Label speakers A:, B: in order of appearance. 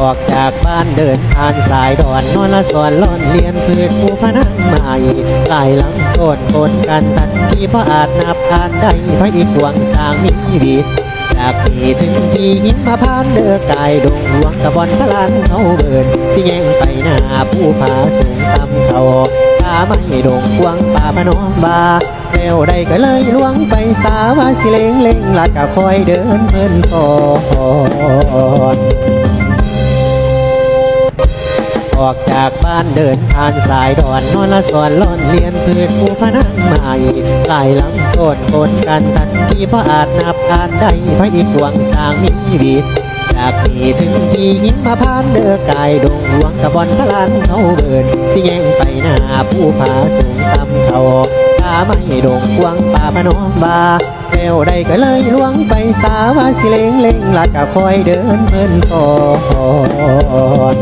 A: ออกจากบ้านเดินผ่านสายดอนนอนละสอนล่อนเลียนพืชผู้พนังใหม่กายหลังโกนโกนกันทันทีเพราะอาจนับผ่านได้พระอีกหวงสร้างมีวิตจากนี้ถึงที่หินมาพานเด้อกายดงหลวงกระบอนพลันเขาเบินสิแยงไปหน้าผู้ผาสูงต่ำเขาป่าไม่ดงกวางป่าพนอมบาแล้วได้ก็เลยลวงไปสาวาสิเลงเลงลักก็คอยเดินเพิ่นก่อน ออกจากบ้านเดินผ่านสายดอนนอนละสอนล่อนเลียนพืชผู้พนังใหม่กายหลังโกนโกนกันทันทีเพราะอาจนับผ่านได้พระอีกวงสร้างมีวิตจากนี้ถึงที่หินมาพานเด้อกายดงหลวงกระบอนพลันเขาเบินสิแยงไปหน้าผู้ผาสูงต่ำเขาป่าไม่ดงกวงป่าพนอมบาแล้วได้ก็เลยลวงไปสาวาสิเลงเลงลักก็คอยเดินเพิ่นก่อน